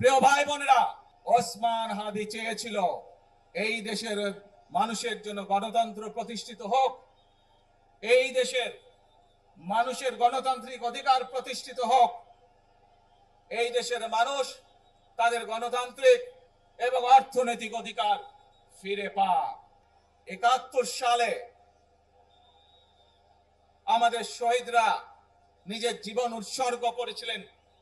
প্রিয় ভাই বোনেরা, ওসমান হাদি চেয়েছিল এই দেশের মানুষের জন্য গণতন্ত্র প্রতিষ্ঠিত হোক, এই দেশের মানুষের গণতান্ত্রিক অধিকার প্রতিষ্ঠিত হোক, এই দেশের মানুষ তাদের গণতান্ত্রিক এবং অর্থনৈতিক অধিকার ফিরে পাক। একাত্তর সালে আমাদের শহীদরা নিজের জীবন উৎসর্গ করেছিলেন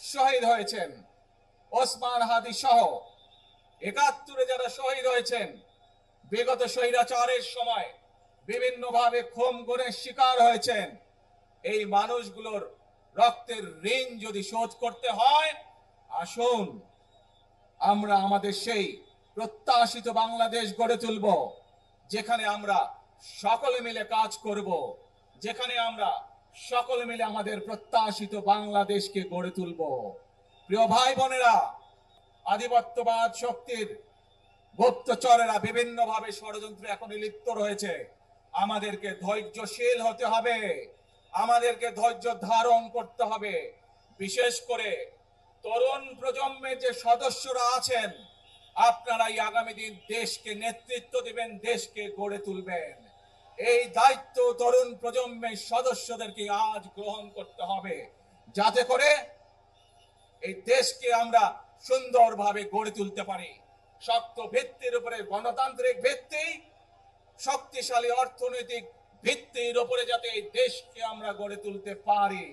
শহীদ হয়েছেন। ওসমান হাদি সহ একাত্তরে যারা শহীদ হয়েছেন, বিগত স্বৈরাচারের সময় বিভিন্নভাবে খুন গুণের শিকার হয়েছেন। এই মানুষগুলোর রক্তের ঋণ যদি শোধ করতে হয়, আসুন আমরা আমাদের সেই প্রত্যাশিত বাংলাদেশ গড়ে তুলব, যেখানে আমরা সকলে মিলে কাজ করব, যেখানে আমরা সকলে মিলে আমাদের প্রত্যাশিত বাংলাদেশকে গড়ে তুলব। প্রিয় ভাই বোনেরা, আধিপত্যবাদ শক্তির গুপ্তচরেরা বিভিন্ন ভাবে ষড়যন্ত্রে এখন লিপ্ত রয়েছে। আমাদেরকে ধৈর্যশীল হতে হবে, আমাদেরকে ধৈর্য ধারণ করতে হবে। বিশেষ করে তরুণ প্রজন্মের যে সদস্যরা আছেন, আপনারাই আগামী দিন দেশকে নেতৃত্ব দিবেন, দেশকে গড়ে তুলবেন। এই দায়িত্ব তরুণ প্রজন্মের সদস্যদেরকে আজ গ্রহণ করতে হবে, যাতে করে এই দেশকে আমরা সুন্দরভাবে গড়ে তুলতে পারি। শক্ত ভিত্তির উপরে, গণতান্ত্রিক ভিত্তি, শক্তিশালী অর্থনৈতিক ভিত্তির উপরে যাতে এই দেশকে আমরা গড়ে তুলতে পারি।